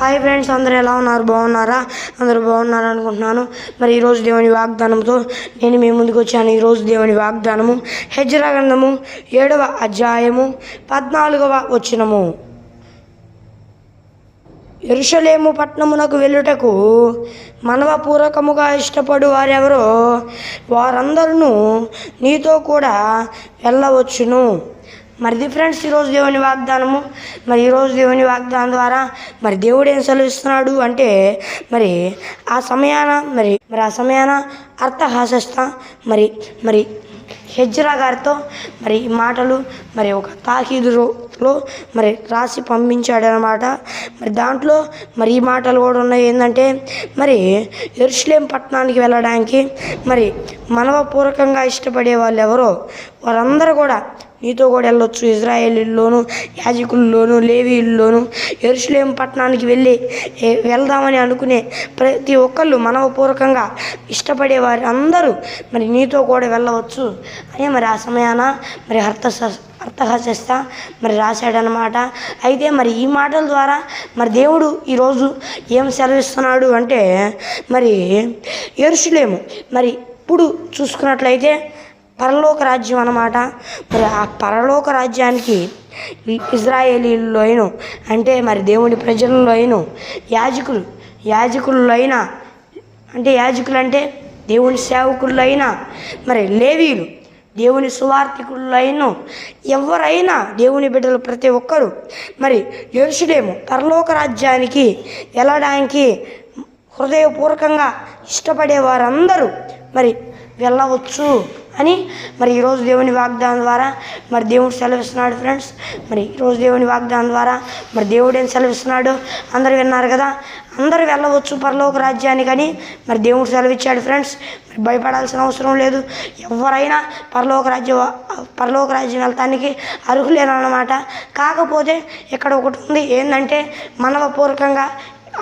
Hi friends అందరూ ఎలా ఉన్నారు? బాగున్నారా? అందరూ బాగున్నారు అనుకుంటున్నాను. మరి ఈరోజు దేవుని వాగ్దానంతో నేను మీ ముందుకు వచ్చాను. ఈరోజు దేవుని వాగ్దానము హెజ్రా గ్రంథము ఏడవ అధ్యాయము పద్నాలుగవ వచ్చినము ఎరుషలేము పట్టణమునకు వెళ్ళుటకు మనవపూర్వకముగా ఇష్టపడు వారెవరో వారందరూ నీతో కూడా వెళ్ళవచ్చును. మరి ఫ్రెండ్స్ ఈరోజు దేవుని వాగ్దానము. మరి ఈరోజు దేవుని వాగ్దానం ద్వారా మరి దేవుడు ఏం సెలవిస్తున్నాడు అంటే మరి ఆ సమయాన మరి మరి ఆ సమయాన అర్థహాసస్త మరి మరి హెజ్రా గారితో మరి ఈ మాటలు మరి ఒక తాకీదులో మరి రాసి పంపించాడనమాట మరి దాంట్లో మరి ఈ మాటలు కూడా ఉన్నాయి. ఏంటంటే మరి ఎరుషులేం పట్టణానికి వెళ్ళడానికి మరి మనవపూర్వకంగా ఇష్టపడే వాళ్ళు ఎవరో వారందరూ కూడా నీతో కూడా వెళ్ళొచ్చు. ఇజ్రాయేలీల్లోను యాజకుల్లోను లేవీల్లోను ఎరుషులేం పట్టణానికి వెళ్ళి వెళ్దామని అనుకునే ప్రతి ఒక్కళ్ళు మనవపూర్వకంగా ఇష్టపడే వారి అందరూ మరి నీతో కూడా వెళ్ళవచ్చు. అని మరి ఆ సమయాన మరి అర్థ అర్థహశస్త మరి రాశాడనమాట అయితే మరి ఈ మాటల ద్వారా మరి దేవుడు ఈరోజు ఏం సెలవిస్తున్నాడు అంటే మరి ఎరుషులేము మరి ఇప్పుడు చూసుకున్నట్లయితే పరలోక రాజ్యం అన్నమాట. మరి ఆ పరలోక రాజ్యానికి ఇజ్రాయేలీల్లో అయిన అంటే మరి దేవుని ప్రజల్లో అయిన యాజకులు యాజకుల్లో అయినా అంటే యాజకులు అంటే దేవుని సేవకుల్లో అయినా మరి లేవీలు దేవుని సువార్థికులైన ఎవరైనా దేవుని బిడ్డలు ప్రతి ఒక్కరూ. మరి ఎరుషులేము పరలోక రాజ్యానికి వెళ్ళడానికి హృదయపూర్వకంగా ఇష్టపడే వారందరూ మరి వెళ్ళవచ్చు. అని మరి ఈరోజు దేవుని వాగ్దానం ద్వారా మరి దేవుడు సెలవిస్తున్నాడు ఫ్రెండ్స్. మరి ఈరోజు దేవుని వాగ్దానం ద్వారా మరి దేవుడు ఏం సెలవిస్తున్నాడు? అందరూ విన్నారు కదా? అందరూ వెళ్ళవచ్చు పరలోక రాజ్యానికి అని మరి దేవుడు సెలవిచ్చాడు ఫ్రెండ్స్. మరి భయపడాల్సిన అవసరం లేదు. ఎవరైనా పరలోక రాజ్యం పరలోక రాజ్యం వెళ్తానికి అర్హులేనమాట కాకపోతే ఇక్కడ ఒకటి ఉంది. ఏంటంటే మనవపూర్వకంగా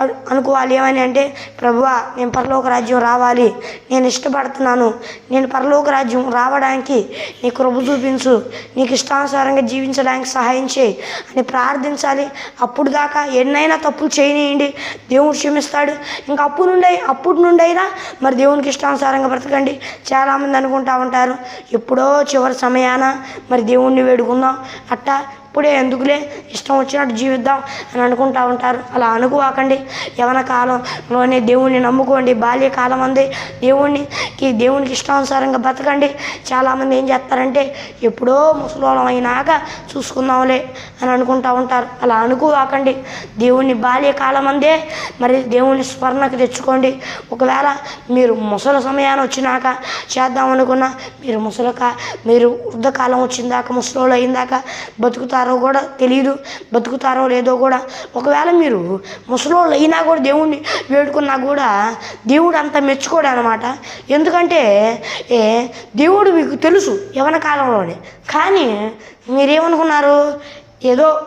అనుకోవాలి ఏమని అంటే ప్రభువా నేను పరలోక రాజ్యం రావాలి. నేను ఇష్టపడుతున్నాను. నేను పరలోక రాజ్యం రావడానికి నీ కృప చూపించు. నీకు ఇష్టానుసారంగా జీవించడానికి సహాయం చేయి. అని ప్రార్థించాలి. అప్పుడు దాకా ఎన్నైనా తప్పులు చేయనియండి. దేవుడు క్షమిస్తాడు. ఇంకా అప్పుడు నుండి అప్పుడు నుండి అయినా మరి దేవునికి ఇష్టానుసారంగా బ్రతకండి. చాలామంది అనుకుంటా ఉంటారు ఎప్పుడో చివరి సమయాన మరి దేవుణ్ణి వేడుకుందాం. అట్టా ఇప్పుడే ఎందుకులే? ఇష్టం వచ్చినట్టు జీవిద్దాం అని అనుకుంటా ఉంటారు. అలా అనుకోకండి యవన కాలంలోనే దేవుణ్ణి నమ్ముకోండి. బాల్యకాలం అంది దేవుణ్ణికి దేవునికి ఇష్టానుసారంగా బతకండి. చాలామంది ఏం చేస్తారంటే ఎప్పుడో ముసలోళం అయినాక చూసుకుందాంలే అని అనుకుంటా ఉంటారు. అలా అనుకోకండి దేవుణ్ణి బాల్యకాలం అందే. మరి దేవుని స్మరణకు తెచ్చుకోండి. ఒకవేళ మీరు ముసలి సమయాన్ని వచ్చినాక చేద్దాం అనుకున్నా మీరు ముసలక మీరు వృద్ధకాలం వచ్చిందాక ముసలోళ్ళు అయిందాక బతుకుతారు? కూడా తెలియదు బతుకుతారో లేదో కూడా. ఒకవేళ మీరు ముసలోళ్ళు అయినా కూడా దేవుణ్ణి వేడుకున్నా కూడా దేవుడు అంత మెచ్చుకోడు అనమాట ఎందుకంటే ఏ దేవుడు మీకు తెలుసు యవన కాలంలోనే. కానీ మీరేమనుకున్నారు? ఏదో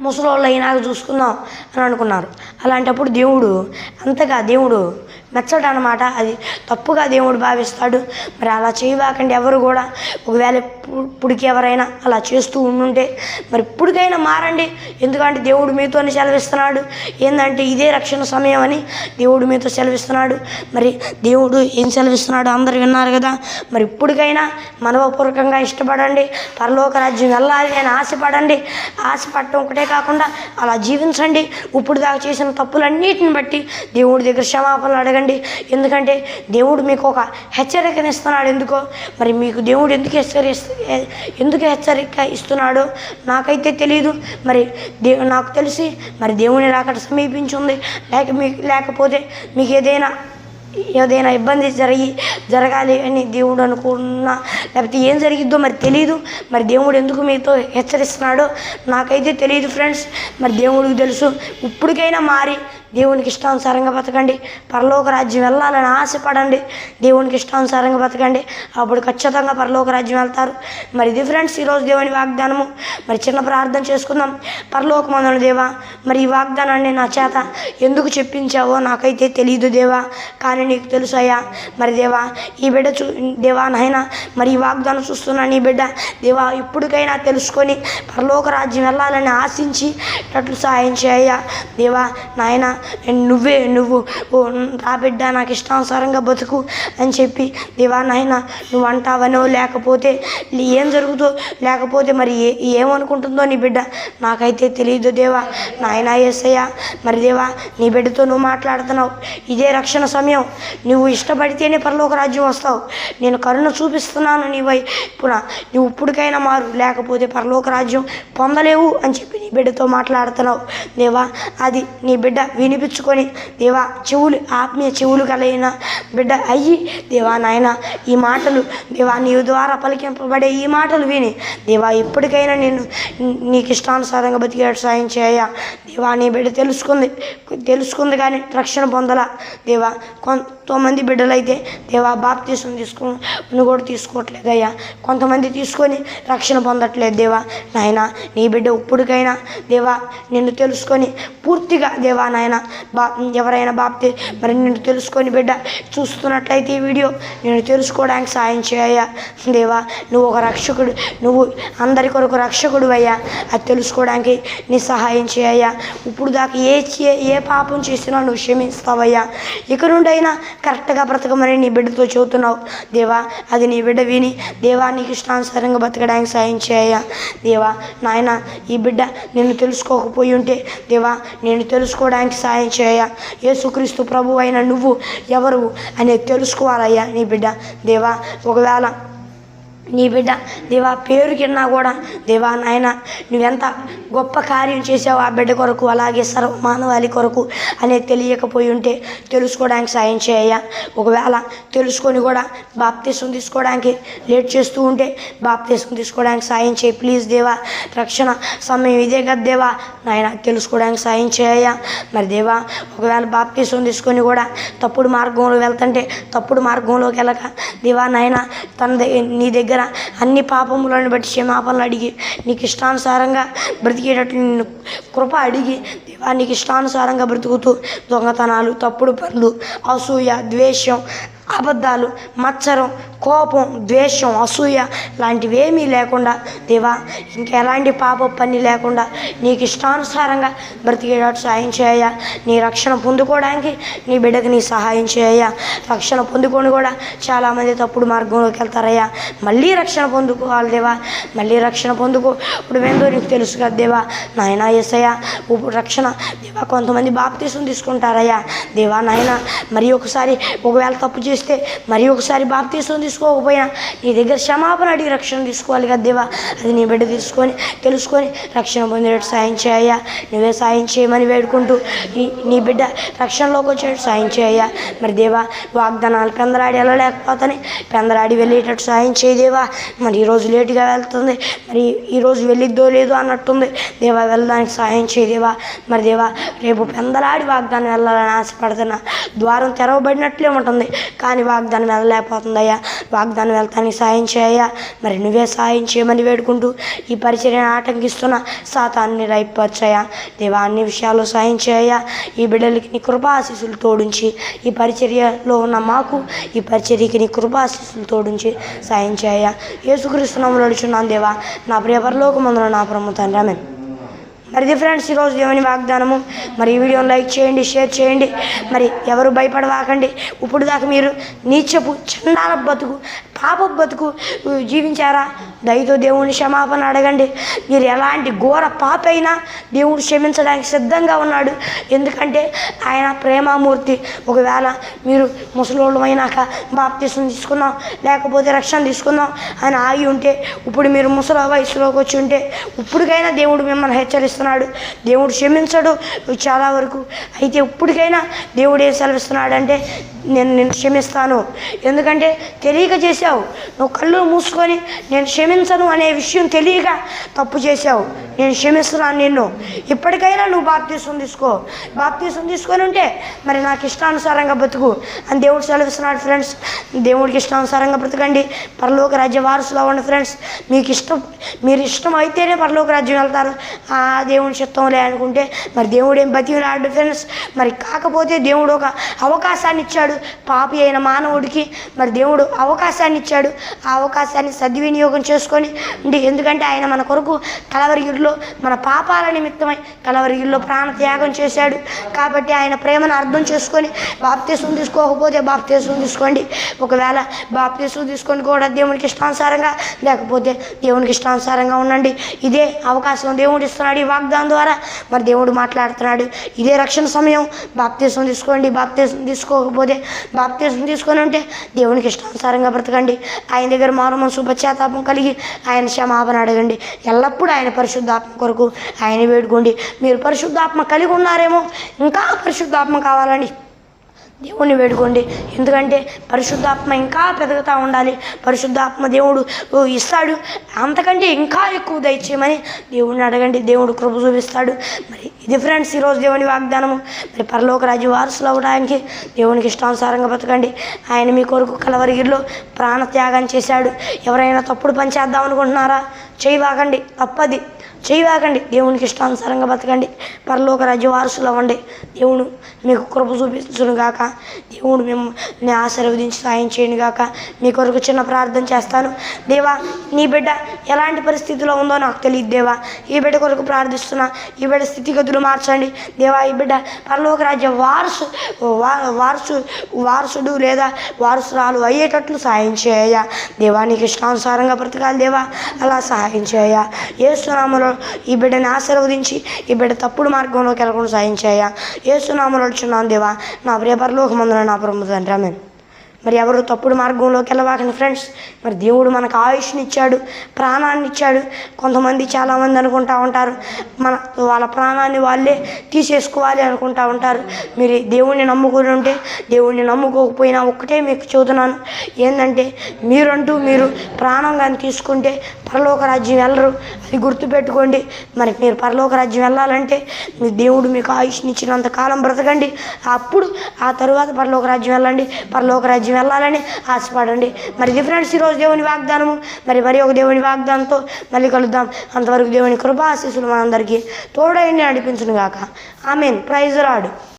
ముసలోళ్ళు అయినాక చూసుకుందాం అని అనుకున్నారు. అలాంటప్పుడు దేవుడు అంతగా దేవుడు మెచ్చడు అనమాట అది తప్పుగా దేవుడు భావిస్తాడు. మరి అలా చేయబాకండి ఎవరు కూడా. ఒకవేళ ఇప్పు- ఎవరైనా అలా చేస్తూ ఉండుంటే మరి ఇప్పుడికైనా మారండి. ఎందుకంటే దేవుడు మీతోనే సెలవిస్తున్నాడు. ఏంటంటే ఇదే రక్షణ సమయం అని దేవుడు మీతో సెలవిస్తున్నాడు. మరి దేవుడు ఏం సెలవిస్తున్నాడు అందరు విన్నారు కదా. మరి ఇప్పటికైనా మనవపూర్వకంగా ఇష్టపడండి. పరలోక రాజ్యం వెళ్ళాలి అని ఆశపడండి. ఆశపడటం ఒకటే కాకుండా అలా జీవించండి. ఇప్పుడు దాకా చేసిన తప్పులన్నిటిని బట్టి దేవుడి దగ్గర క్షమాపణలు అడగండి. ఎందుకంటే దేవుడు మీకు ఒక హెచ్చరికనిస్తున్నాడు. ఎందుకో? మరి మీకు దేవుడు ఎందుకు హెచ్చరిస్తు ఎందుకు హెచ్చరిక ఇస్తున్నాడో నాకైతే తెలియదు మరి దే నాకు తెలిసి మరి దేవుని రాకట సమీపించింది. లేక మీకు లేకపోతే మీకు ఏదైనా ఏదైనా ఇబ్బంది జరిగి జరగాలి అని దేవుడు అనుకున్నా లేకపోతే ఏం జరిగిద్దో మరి తెలియదు మరి దేవుడు ఎందుకు మీతో హెచ్చరిస్తున్నాడో నాకైతే తెలియదు ఫ్రెండ్స్. మరి దేవుడికి తెలుసు. ఇప్పటికైనా మారి దేవునికి ఇష్టానుసారంగా బతకండి. పరలోక రాజ్యం వెళ్ళాలని ఆశపడండి. దేవునికి ఇష్టానుసారంగా బతకండి. అప్పుడు ఖచ్చితంగా పరలోక రాజ్యం వెళ్తారు. మరి ఇది ఫ్రెండ్స్ ఈరోజు దేవుని వాగ్దానము. మరి చిన్న ప్రార్థన చేసుకుందాం. పరలోకమందున దేవా మరి ఈ వాగ్దానాన్ని నా చేత ఎందుకు చెప్పించావో నాకైతే తెలియదు దేవా. కానీ నీకు తెలుసు అయ్యా. మరి దేవా ఈ బిడ్డ చూ దేవా నాయనా మరి ఈ వాగ్దానం చూస్తున్నాను ఈ బిడ్డ దేవా ఇప్పటికైనా తెలుసుకొని పరలోక రాజ్యం వెళ్ళాలని ఆశించి అట్లు సహాయం చేయ. దేవా నాయనా నువ్వే నువ్వు ఓ నా బిడ్డ నాకు ఇష్టానుసారంగా బతుకు అని చెప్పి దేవా నాయన నువ్వు అంటావనో లేకపోతే ఏం జరుగుతో? లేకపోతే మరి ఏ ఏమనుకుంటుందో నీ బిడ్డ? నాకైతే తెలియదు దేవా నాయన ఏసయ్య మరి దేవా నీ బిడ్డతో నువ్వు మాట్లాడుతున్నావు. ఇదే రక్షణ సమయం. నువ్వు ఇష్టపడితేనే పరలోక రాజ్యం వస్తావు. నేను కరుణ చూపిస్తున్నాను నీ వైపున నువ్వు ఇప్పటికైనా మారు లేకపోతే పరలోక రాజ్యం పొందలేవు అని చెప్పి నీ బిడ్డతో మాట్లాడుతున్నావు. దేవా అది నీ బిడ్డ వినిపించుకొని దేవా చెవులు ఆత్మీయ చెవులు కలిగిన బిడ్డ అయ్యి దేవా నాయన ఈ మాటలు దేవా నీ ద్వారా పలికింపబడే ఈ మాటలు విని దేవా ఇప్పటికైనా నేను నీకు ఇష్టానుసారంగా బతికేట్టు సాయం చేయ. దేవా నీ బిడ్డ తెలుసుకుంది తెలుసుకుంది కానీ రక్షణ పొందలా. దేవా కొంతమంది బిడ్డలైతే దేవా బాప్తీసం తీసుకుని కూడా తీసుకోవట్లేదు అయ్యా కొంతమంది తీసుకొని రక్షణ పొందట్లేదు దేవా. నాయన నీ బిడ్డ ఇప్పటికైనా దేవా నిన్ను తెలుసుకొని పూర్తిగా దేవా నాయన బా ఎవరైనా బాప్తి మరి నిన్ను తెలుసుకొని బిడ్డ చూస్తున్నట్లయితే ఈ వీడియో నేను తెలుసుకోవడానికి సాయం చేయ దేవా నువ్వు ఒక రక్షకుడు నువ్వు అందరి కొరకు రక్షకుడు అయ్యా అది తెలుసుకోవడానికి నీ సహాయం చేయ ఇప్పుడు దాకా ఏ చే- ఏ పాపం చేసినా నువ్వు క్షమిస్తావయ్యా. ఇక నుండైనా కరెక్ట్గా బ్రతకమని నీ బిడ్డతో చెబుతున్నావు. దేవా అది నీ బిడ్డ విని దేవా నీకు ఇష్టానుసారంగా బ్రతకడానికి సాయం చేయ దేవా. నాయన ఈ బిడ్డ నిన్ను తెలుసుకోకపోయి ఉంటే దేవా నేను తెలుసుకోవడానికి సహాయం చేయ. యేసుక్రీస్తు ప్రభు అయిన నువ్వు ఎవరు అని తెలుసుకోవాలయ్యా నీ బిడ్డ. దేవా ఒకవేళ నీ బిడ్డ దేవా పేరు కిన్నా కూడా దేవా నాయన నువ్వెంత గొప్ప కార్యం చేసావు ఆ బిడ్డ కొరకు అలాగే సర్వ మానవాళి కొరకు అనేది తెలియకపోయి ఉంటే తెలుసుకోవడానికి సాయం చేయ ఒకవేళ తెలుసుకొని కూడా బాప్తీసం తీసుకోవడానికి లేట్ చేస్తూ ఉంటే బాప్తీసం తీసుకోవడానికి సాయం చేయి. ప్లీజ్ దేవా రక్షణ సమయం ఇదే కదా దేవా. నాయన తెలుసుకోవడానికి సాయం చేయ మరి దేవా ఒకవేళ బాప్తీసం తీసుకొని కూడా తప్పుడు మార్గంలో వెళ్తుంటే తప్పుడు మార్గంలోకి వెళ్ళక దేవా నాయన తన నీ దగ్గర అన్ని పాపములను బట్టి క్షమాపణలు అడిగి నీకు ఇష్టానుసారంగా బ్రతికేటట్లు నిన్ను కృప అడిగి దేవా నీకు ఇష్టానుసారంగా బ్రతుకుతూ దొంగతనాలు తప్పుడు పనులు అసూయ ద్వేషం అబద్ధాలు మచ్చరం కోపం ద్వేషం అసూయ లాంటివి ఏమీ లేకుండా దేవా ఇంకెలాంటి పాప పని లేకుండా నీకు ఇష్టానుసారంగా బ్రతికేటట్టు సాయం చేయ నీ రక్షణ పొందుకోవడానికి నీ బిడ్డకు నీ సహాయం చేయయ్యా. రక్షణ పొందుకొని కూడా చాలామంది తప్పుడు మార్గంలోకి వెళ్తారయ్యా. మళ్ళీ రక్షణ పొందుకోవాలి దేవా. మళ్ళీ రక్షణ పొందుకో. ఇప్పుడు ఏందో నీకు తెలుసు కదా దేవా. నాయన ఎసయ్యా ఇప్పుడు రక్షణ. దేవా కొంతమంది బాప్తీసం తీసుకుంటారయ్యా. దేవా నాయన మరి ఒకసారి ఒకవేళ తప్పు చేస్తే మరి ఒకసారి బాప్తీసం తీసుకోకపోయినా నీ దగ్గర క్షమాపణ అడిగి రక్షణ తీసుకోవాలి కదా దేవా. అది నీ బిడ్డ తీసుకొని తెలుసుకొని రక్షణ పొందేటట్టు సాయం చేయ నువ్వే సాయం చేయమని వేడుకుంటూ నీ బిడ్డ రక్షణలోకి వచ్చేటట్టు సాయం చేయ మరి దేవా వాగ్దానాలు పెందరాడి వెళ్ళలేకపోతాని పెందరాడి వెళ్ళేటట్టు సాయం చేయదేవా మరి ఈరోజు లేటుగా వెళ్తుంది. మరి ఈరోజు వెళ్ళిద్దో లేదో అన్నట్టుంది. దేవా వెళ్ళడానికి సాయం చేయదేవా మరి దేవా రేపు పెందలాడి వాగ్దానం వెళ్ళాలని ఆశపడుతున్నా. ద్వారం తెరవబడినట్లే ఉంటుంది. కానీ వాగ్దానం వెళ్ళలేకపోతుందయ్యా. వాగ్దానం వెళ్తానికి సాయం చేయ మరి నువ్వే సాయం చేయమని వేడుకుంటూ ఈ పరిచర్యను ఆటంకిస్తున్న సాతాన్ని రైపర్చయ్యా దేవా అన్ని విషయాల్లో సాయం చేయ ఈ బిడ్డలకి నీ కృపాశీసులు తోడించి ఈ పరిచర్యలో ఉన్న మాకు ఈ పరిచర్యకి నీ కృపాశీసులు తోడించి సాయం చేయ యేసుక్రీస్తునామలు నడుచున్నాను దేవా. నా ప్రియ పరలోకమందులో నా ప్రముఖాన్ని రమెన్ మరి ఇది ఫ్రెండ్స్ ఈరోజు దేవుని వాగ్దానము. మరి ఈ వీడియోని లైక్ చేయండి షేర్ చేయండి. మరి ఎవరు భయపడవాకండి. ఇప్పుడు దాకా మీరు నీచపు చందాల బతుకు పాప బతుకు జీవించారా? దయతో దేవుని క్షమాపణ అడగండి. మీరు ఎలాంటి ఘోర పాప అయినా దేవుడు క్షమించడానికి సిద్ధంగా ఉన్నాడు. ఎందుకంటే ఆయన ప్రేమామూర్తి. ఒకవేళ మీరు ముసలోళ్ళు అయినాక బాప్తీసం తీసుకున్నాం లేకపోతే రక్షణ తీసుకుందాం అని ఆగి ఉంటే ఇప్పుడు మీరు ముసలో వయసులోకి వచ్చి ఉంటే ఇప్పటికైనా దేవుడు మిమ్మల్ని సెలవిస్తున్నాడు. దేవుడు క్షమించడు. చాలా వరకు అయితే ఇప్పటికైనా దేవుడు ఏం సెలవిస్తున్నాడు అంటే నేను నేను క్షమిస్తాను. ఎందుకంటే తెలియక చేశావు. నువ్వు కళ్ళు మూసుకొని నేను క్షమించను అనే విషయం తెలియక తప్పు చేశావు. నేను క్షమిస్తున్నాను నిన్ను. ఇప్పటికైనా నువ్వు బాప్తీసం తీసుకో. బాప్తీసం తీసుకొని ఉంటే మరి నాకు ఇష్టానుసారంగా బ్రతుకు అని దేవుడు సెలవిస్తున్నాడు ఫ్రెండ్స్. దేవుడికి ఇష్టానుసారంగా బ్రతకండి. పరలోక రాజ్య వారసులు అవ్వండి ఫ్రెండ్స్. మీకు ఇష్టం మీరు ఇష్టం అయితేనే పరలోక రాజ్యం వెళ్తారు. ఆ దేవుని చిత్తంలే అనుకుంటే మరి దేవుడు ఏం బతికి రాడు ఫ్రెండ్స్ మరి కాకపోతే దేవుడు ఒక అవకాశాన్ని ఇచ్చాడు. పాపి అయిన మానవుడికి మరి దేవుడు అవకాశాన్ని ఇచ్చాడు. ఆ అవకాశాన్ని సద్వినియోగం చేసుకొని ఉండి ఎందుకంటే ఆయన మన కొరకు కలవరిగిరిలో మన పాపాల నిమిత్తమై కలవరిగిరిలో ప్రాణ త్యాగం చేశాడు. కాబట్టి ఆయన ప్రేమను అర్థం చేసుకొని బాప్తీసం తీసుకోకపోతే బాప్తీసం తీసుకోండి. ఒకవేళ బాప్తీసం తీసుకొని కూడా దేవునికి ఇష్టానుసారంగా లేకపోతే దేవునికి ఇష్టానుసారంగా ఉండండి. ఇదే అవకాశం దేవుడు ఇస్తున్నాడు. ఈ వాగ్దానం ద్వారా మరి దేవుడు మాట్లాడుతున్నాడు. ఇదే రక్షణ సమయం. బాప్తీసం తీసుకోండి బాప్తీసం తీసుకోకపోతే బాప్తీసం తీసుకొని ఉంటే దేవునికి ఇష్టానుసారంగా బ్రతకండి. ఆయన దగ్గర మారు మనసు పశ్చాత్తాపం కలిగి ఆయన క్షమాపణ అడగండి. ఎల్లప్పుడూ ఆయన పరిశుద్ధాత్మ కొరకు ఆయన వేడుకోండి. మీరు పరిశుద్ధాత్మ కలిగి ఉన్నారేమో ఇంకా పరిశుద్ధాత్మ కావాలండి దేవుణ్ణి వేడుకోండి. ఎందుకంటే పరిశుద్ధాత్మ ఇంకా పెరుగుతూ ఉండాలి. పరిశుద్ధాత్మ దేవుడు ఓ ఇస్తాడు. అంతకంటే ఇంకా ఎక్కువ దయచేయమని దేవుణ్ణి అడగండి. దేవుడు కృప చూపిస్తాడు. మరి ఇది ఫ్రెండ్స్ ఈరోజు దేవుని వాగ్దానము. మరి పరలోక రాజు వారసులు అవడానికి దేవునికి ఇష్టానుసారంగా బతకండి ఆయన మీ కొరకు కలవరిగిరిలో ప్రాణ త్యాగం చేశాడు. ఎవరైనా తప్పుడు పని చేద్దాం అనుకుంటున్నారా? చేయవాకండి తప్పది. చేయవాకండి. దేవునికి ఇష్టానుసారంగా బతకండి. పరలోక రాజ్య వారసులు అవ్వండి. దేవుడు మీకు కృప చూపించును గాక. దేవుడు మిమ్మల్ని ఆశీర్వదించి సాయం చేయను గాక. మీ కొరకు చిన్న ప్రార్థన చేస్తాను. దేవా నీ బిడ్డ ఎలాంటి పరిస్థితిలో ఉందో నాకు తెలియదు దేవా. ఈ బిడ్డ కొరకు ప్రార్థిస్తున్నా. ఈ బిడ్డ స్థితిగతులు మార్చండి. దేవా ఈ బిడ్డ పరలోక రాజ్య వారసు వారసు వారసుడు లేదా వారసురాలు అయ్యేటట్లు సాయం చేయ దేవా నీకు ఇష్టానుసారంగా బ్రతకాలి దేవా. అలా సహాయం చేయ ఏసునామలో ఈ బిడ్డని ఆశీర్వదించి ఈ బిడ్డ తప్పుడు మార్గంలోకి వెళ్ళకుండా సాయం చేయ వచ్చున్నాను దేవా. నా ప్రియ పరలోకమందున నా ప్రముఖ తండ్రి. ఆమేన్. మరి ఎవరు తప్పుడు మార్గంలోకి వెళ్ళవాకండి ఫ్రెండ్స్. మరి దేవుడు మనకు ఆయుష్నిచ్చాడు ప్రాణాన్ని ఇచ్చాడు కొంతమంది చాలామంది అనుకుంటా ఉంటారు మన వాళ్ళ ప్రాణాన్ని వాళ్ళే తీసేసుకోవాలి అనుకుంటా ఉంటారు. మీరు దేవుణ్ణి నమ్ముకుని ఉంటే దేవుణ్ణి నమ్ముకోకపోయినా ఒక్కటే మీకు చెబుతున్నాను. ఏంటంటే మీరంటూ మీరు ప్రాణం కానీ తీసుకుంటే పరలోక రాజ్యం వెళ్ళరు. అది గుర్తుపెట్టుకోండి. మరి మీరు పరలోక రాజ్యం వెళ్ళాలంటే మీ దేవుడు మీకు ఆయుష్నిచ్చినంత కాలం బ్రతకండి. అప్పుడు ఆ తరువాత పరలోక రాజ్యం వెళ్ళండి. పరలోక రాజ్యం వెళ్ళాలని ఆశపడండి. మరి ఇది ఫ్రెండ్స్ ఈరోజు దేవుని వాగ్దానము. మరి మరి ఒక దేవుని వాగ్దానంతో మళ్ళీ కలుద్దాం. అంతవరకు దేవుని కృపా ఆశీస్సులు మనందరికీ తోడైండి నడిపించును గాక ఆమెన్. ప్రైజ్ రాడు